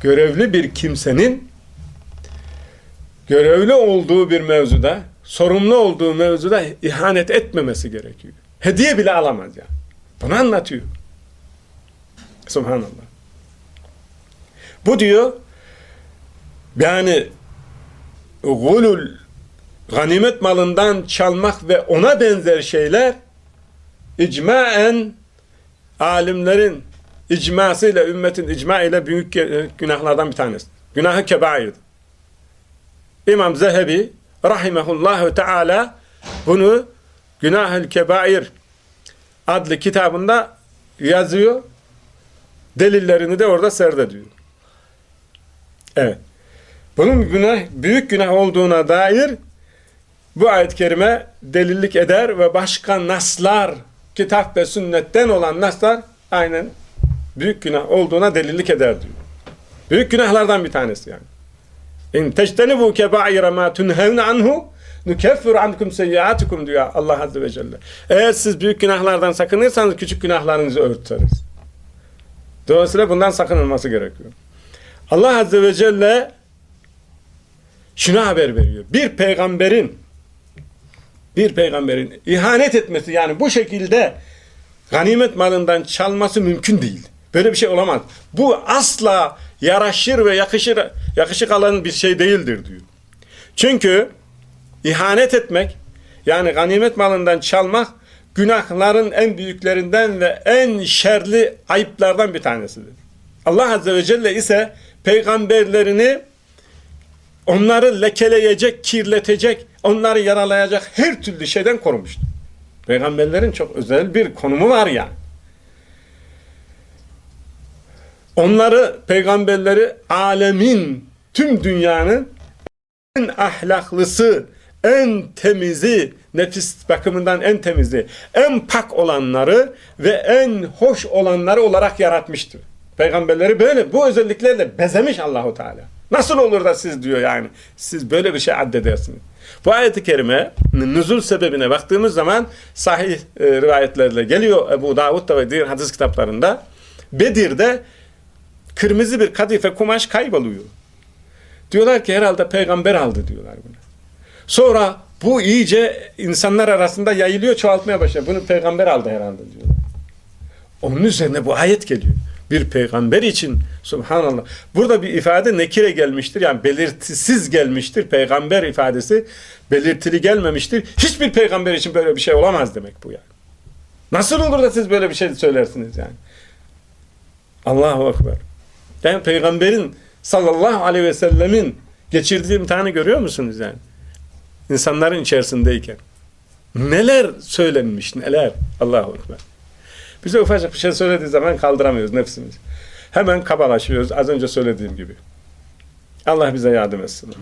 görevli bir kimsenin görevli olduğu bir mevzuda, sorumlu olduğu mevzuda ihanet etmemesi gerekiyor. Hediye bile alamaz yani. Bunu anlatıyor. Subhanallah. Bu diyor yani gulul ganimet malından çalmak ve ona benzer şeyler icmaen alimlerin icmasıyla ümmetin icma ile büyük ge- günahlardan bir tanesi. Günahı kebairdir. İmam Zehebi rahimehullahu teala bunu Günahül Kebair adlı kitabında yazıyor. Delillerini de orada serdediyor. Evet. Bunun günah, büyük günah olduğuna dair bu ayet-i kerime delillik eder ve başka naslar, kitap ve sünnetten olan naslar aynen büyük günah olduğuna delillik eder diyor. Büyük günahlardan bir tanesi yani. İn tectenibu kebaire ma tunhevne anhu nukeffir ankum seyyiatikum diyor Allah Azze ve Celle. Eğer siz büyük günahlardan sakınırsanız küçük günahlarınızı örteriz. Dolayısıyla bundan sakınılması gerekiyor. Allah Azze ve Celle şuna haber veriyor. Bir peygamberin bir peygamberin ihanet etmesi yani bu şekilde ganimet malından çalması mümkün değil. Böyle bir şey olamaz. Bu asla yaraşır ve yakışır yakışık alan bir şey değildir diyor. Çünkü ihanet etmek yani ganimet malından çalmak günahların en büyüklerinden ve en şerli ayıplardan bir tanesidir. Allah Azze ve Celle ise peygamberlerini onları lekeleyecek, kirletecek, onları yaralayacak her türlü şeyden korumuştur. Peygamberlerin çok özel bir konumu var yani. Onları, peygamberleri alemin, tüm dünyanın en ahlaklısı, en temizi, nefis bakımından en temizi, en pak olanları ve en hoş olanları olarak yaratmıştır. Peygamberleri böyle bu özelliklerle bezemiş Allahu Teala. Nasıl olur da siz diyor yani siz böyle bir şey addedersiniz. Bu ayet-i kerime nüzul sebebine baktığımız zaman sahih e, rivayetlerle geliyor Ebu Davud da ve diğer hadis kitaplarında Bedir'de kırmızı bir kadife kumaş kayboluyor. Diyorlar ki herhalde peygamber aldı diyorlar bunu. Sonra bu iyice insanlar arasında yayılıyor, çoğaltmaya başlıyor. Bunu peygamber aldı herhalde diyorlar. Onun üzerine bu ayet geliyor. Bir peygamber için subhanallah. Burada bir ifade nekire gelmiştir. Yani belirtisiz gelmiştir. Peygamber ifadesi belirtili gelmemiştir. Hiçbir peygamber için böyle bir şey olamaz demek bu yani. Nasıl olur da siz böyle bir şey söylersiniz yani? Allahu Ekber. Yani peygamberin sallallahu aleyhi ve sellemin geçirdiği imtihanı görüyor musunuz yani? İnsanların içerisindeyken. Neler söylenmiş, neler. Allahu Ekber. Bize ufacık bir şey söylediği zaman kaldıramıyoruz nefsimizi. Hemen kabalaşıyoruz az önce söylediğim gibi. Allah bize yardım etsin.